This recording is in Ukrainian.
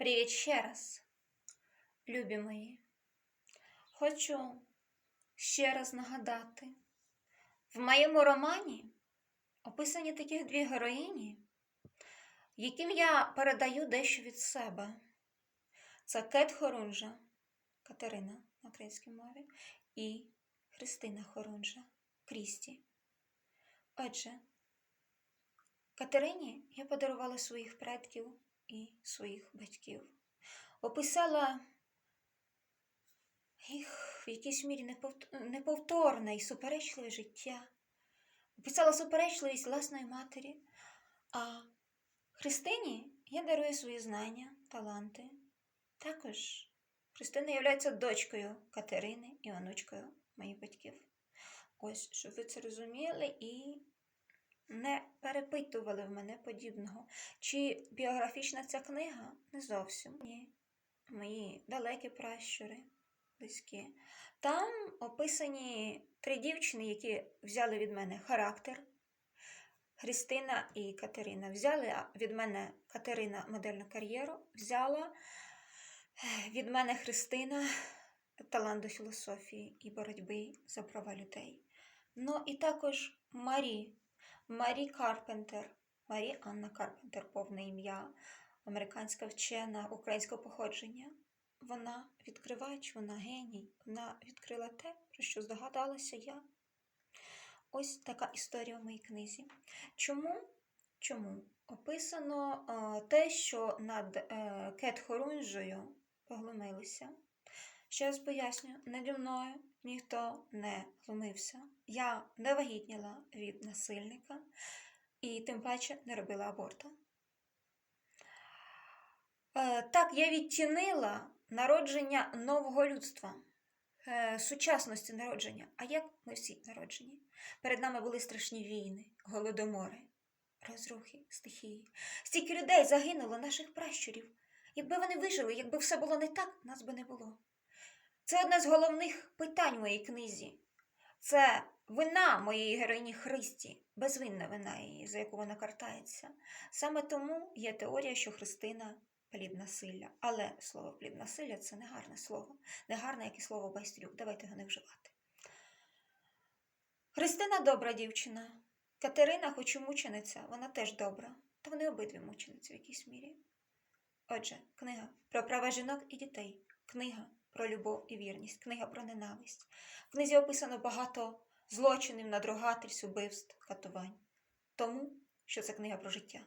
Привіт ще раз, любі мої. Хочу ще раз нагадати: в моєму романі описані такі дві героїні, яким я передаю дещо від себе. Це Кет Хорунжа, Катерина на українській мові, і Христина Хорунжа Крісті. Отже, Катерині я подарувала своїх предків і своїх батьків. Описала їх в якійсь мірі неповторне і суперечливе життя. Описала суперечливість власної матері, а Христині я дарую свої знання, таланти. Також Христина є дочкою Катерини і онучкою моїх батьків. Ось, щоб ви це розуміли і не перепитували в мене подібного. Чи біографічна ця книга? Не зовсім. Ні. Мої далекі пращури, близькі. Там описані три дівчини, які взяли від мене характер. Христина і Катерина взяли від мене Катерина модельну кар'єру, взяла від мене Христина талант до філософії і боротьби за права людей. Ну і також Марі, Марі Карпентер, Марі Анна Карпентер, повне ім'я, американська вчена українського походження. Вона відкривач, вона геній, вона відкрила те, про що здогадалася я. Ось така історія в моїй книзі. Чому? Чому? Описано е, те, що над е, Кет Хорунжею поглумилися. Ще раз поясню, наді мною ніхто не глумився. Я не вагітніла від насильника і тим паче не робила аборту. Е, Так, я відтінила народження нового людства, е, сучасності народження. А як ми всі народжені? Перед нами були страшні війни, голодомори, розрухи, стихії. Стільки людей загинуло наших пращурів. Якби вони вижили, якби все було не так, нас би не було. Це одне з головних питань моїй книзі. Це вина моєї героїні Христі, безвинна вина її, за яку вона картається. Саме тому є теорія, що Христина плід насилля. Але слово плід насилля це не гарне слово, не гарне, як і слово байстрюк. Давайте його не вживати. Христина добра дівчина. Катерина, хоч і мучениця, вона теж добра. Та вони обидві мучениці в якійсь мірі. Отже, книга про права жінок і дітей, книга про любов і вірність, книга про ненависть. В книзі описано багато злочинів, надругательств, убивств, катувань. Тому, що це книга про життя.